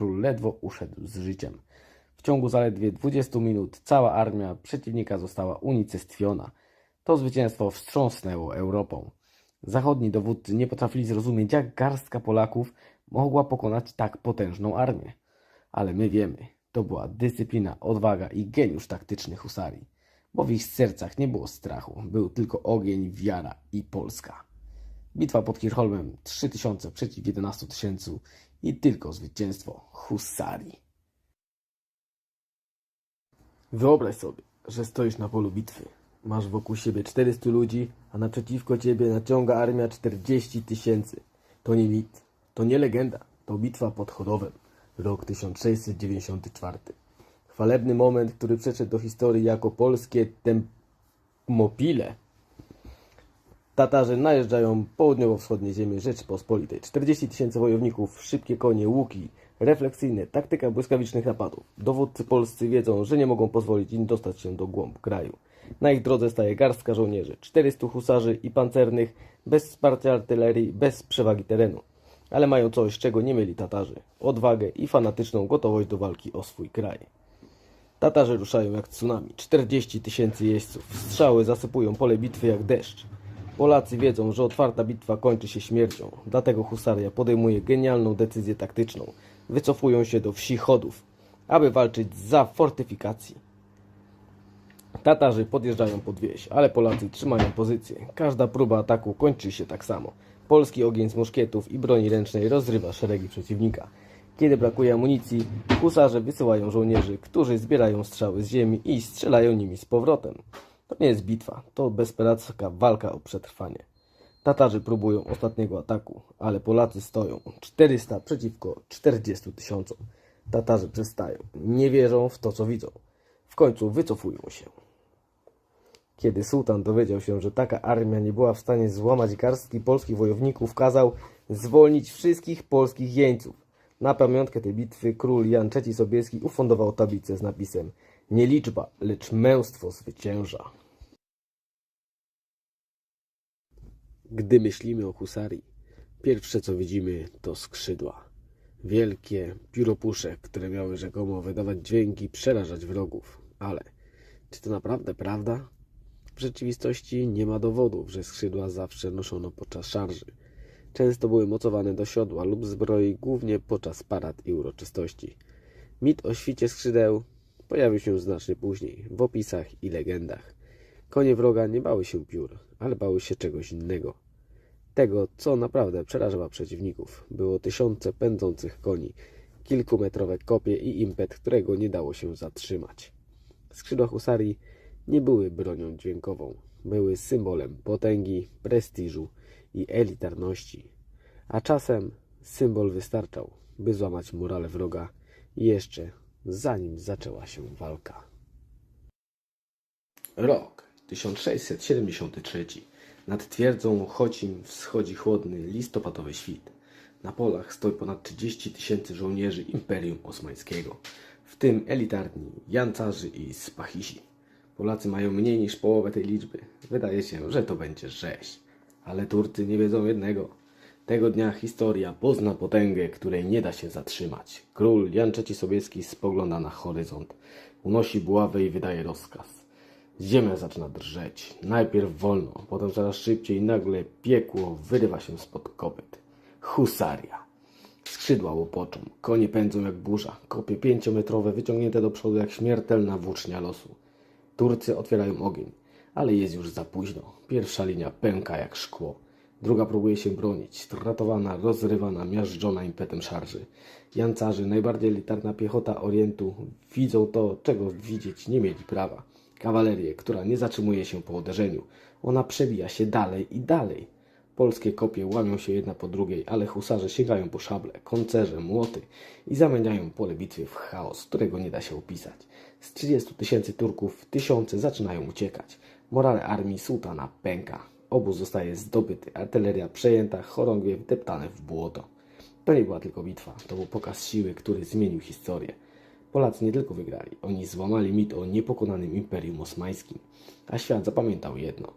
król ledwo uszedł z życiem. W ciągu zaledwie 20 minut cała armia przeciwnika została unicestwiona. To zwycięstwo wstrząsnęło Europą. Zachodni dowódcy nie potrafili zrozumieć, jak garstka Polaków mogła pokonać tak potężną armię. Ale my wiemy, to była dyscyplina, odwaga i geniusz taktyczny husarii. Bo w ich sercach nie było strachu, był tylko ogień, wiara i Polska. Bitwa pod Kirchholmem 3000 przeciw 11 tysięcy i tylko zwycięstwo husarii. Wyobraź sobie, że stoisz na polu bitwy. Masz wokół siebie 400 ludzi, a naprzeciwko ciebie naciąga armia 40 tysięcy. To nie mit, to nie legenda, to bitwa pod Chodowem, rok 1694. Chwalebny moment, który przeszedł do historii jako polskie Termopile. Tatarzy najeżdżają południowo-wschodnie ziemie Rzeczypospolitej. 40 tysięcy wojowników, szybkie konie, łuki, refleksyjne, taktyka błyskawicznych napadów. Dowódcy polscy wiedzą, że nie mogą pozwolić im dostać się do głąb kraju. Na ich drodze staje garstka żołnierzy, 400 husarzy i pancernych, bez wsparcia artylerii, bez przewagi terenu. Ale mają coś, czego nie mieli Tatarzy. Odwagę i fanatyczną gotowość do walki o swój kraj. Tatarzy ruszają jak tsunami. 40 tysięcy jeźdźców. Strzały zasypują pole bitwy jak deszcz. Polacy wiedzą, że otwarta bitwa kończy się śmiercią. Dlatego husaria podejmuje genialną decyzję taktyczną. Wycofują się do wsi Chodów, aby walczyć za fortyfikacji. Tatarzy podjeżdżają pod wieś, ale Polacy trzymają pozycję. Każda próba ataku kończy się tak samo. Polski ogień z muszkietów i broni ręcznej rozrywa szeregi przeciwnika. Kiedy brakuje amunicji, husarze wysyłają żołnierzy, którzy zbierają strzały z ziemi i strzelają nimi z powrotem. To nie jest bitwa, to desperacka walka o przetrwanie. Tatarzy próbują ostatniego ataku, ale Polacy stoją 400 przeciwko 40 tysiącom. Tatarzy przestają, nie wierzą w to, co widzą. W końcu wycofują się. Kiedy sułtan dowiedział się, że taka armia nie była w stanie złamać garstki polskich wojowników, kazał zwolnić wszystkich polskich jeńców. Na pamiątkę tej bitwy król Jan III Sobieski ufundował tablicę z napisem Nie liczba, lecz męstwo zwycięża. Gdy myślimy o husarii, pierwsze co widzimy to skrzydła. Wielkie pióropusze, które miały rzekomo wydawać dźwięki, przerażać wrogów. Ale czy to naprawdę prawda? W rzeczywistości nie ma dowodów, że skrzydła zawsze noszono podczas szarży. Często były mocowane do siodła lub zbroi, głównie podczas parad i uroczystości. Mit o świcie skrzydeł pojawił się znacznie później, w opisach i legendach. Konie wroga nie bały się piór, ale bały się czegoś innego. Tego, co naprawdę przerażało przeciwników. Było tysiące pędzących koni, kilkumetrowe kopie i impet, którego nie dało się zatrzymać. Skrzydła husarii nie były bronią dźwiękową. Były symbolem potęgi, prestiżu i elitarności. A czasem symbol wystarczał, by złamać morale wroga jeszcze zanim zaczęła się walka. Rok 1673. Nad twierdzą Chocim wschodzi chłodny listopadowy świt. Na polach stoi ponad 30 tysięcy żołnierzy Imperium Osmańskiego, w tym elitarni Jancarzy i Spachisi. Polacy mają mniej niż połowę tej liczby. Wydaje się, że to będzie rzeź. Ale Turcy nie wiedzą jednego. Tego dnia historia pozna potęgę, której nie da się zatrzymać. Król Jan III Sobieski spogląda na horyzont. Unosi buławę i wydaje rozkaz. Ziemia zaczyna drżeć. Najpierw wolno, potem coraz szybciej i nagle piekło wyrywa się spod kopyt. Husaria. Skrzydła łopoczą, konie pędzą jak burza, kopie pięciometrowe wyciągnięte do przodu jak śmiertelna włócznia losu. Turcy otwierają ogień, ale jest już za późno. Pierwsza linia pęka jak szkło. Druga próbuje się bronić, stratowana, rozrywana, miażdżona impetem szarży. Jancarzy, najbardziej elitarna piechota Orientu, widzą to, czego widzieć nie mieli prawa. Kawalerię, która nie zatrzymuje się po uderzeniu. Ona przebija się dalej i dalej. Polskie kopie łamią się jedna po drugiej, ale husarze sięgają po szable, koncerze, młoty i zamieniają pole bitwy w chaos, którego nie da się opisać. Z 30 tysięcy Turków tysiące zaczynają uciekać. Morale armii sułtana pęka. Obóz zostaje zdobyty, artyleria przejęta, chorągwie wdeptane w błoto. To nie była tylko bitwa, to był pokaz siły, który zmienił historię. Polacy nie tylko wygrali, oni złamali mit o niepokonanym Imperium Osmańskim. A świat zapamiętał jedno.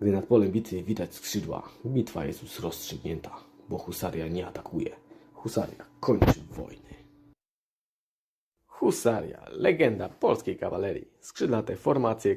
Gdy nad polem bitwy widać skrzydła, bitwa jest już rozstrzygnięta, bo husaria nie atakuje. Husaria kończy wojnę. Husaria, legenda polskiej kawalerii. Skrzydlate formacje